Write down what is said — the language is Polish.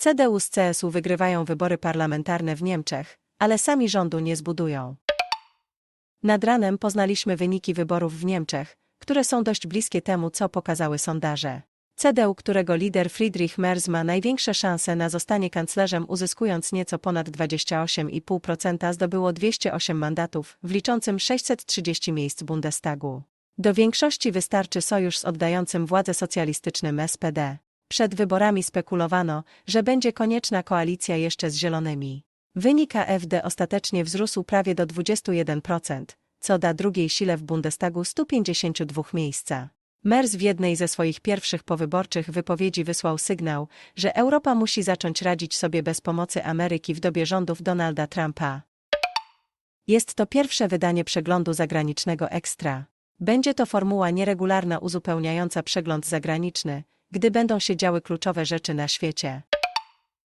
CDU z CSU wygrywają wybory parlamentarne w Niemczech, ale sami rządu nie zbudują. Nad ranem poznaliśmy wyniki wyborów w Niemczech, które są dość bliskie temu, co pokazały sondaże. CDU, którego lider Friedrich Merz ma największe szanse na zostanie kanclerzem, uzyskując nieco ponad 28,5%, zdobyło 208 mandatów, w liczącym 630 miejsc Bundestagu. Do większości wystarczy sojusz z oddającym władzę socjalistycznym SPD. Przed wyborami spekulowano, że będzie konieczna koalicja jeszcze z Zielonymi. Wynik AfD ostatecznie wzrósł prawie do 21%, co da drugiej sile w Bundestagu 152 miejsca. Merz w jednej ze swoich pierwszych powyborczych wypowiedzi wysłał sygnał, że Europa musi zacząć radzić sobie bez pomocy Ameryki w dobie rządów Donalda Trumpa. Jest to pierwsze wydanie przeglądu zagranicznego Extra. Będzie to formuła nieregularna uzupełniająca przegląd zagraniczny, gdy będą się działy kluczowe rzeczy na świecie.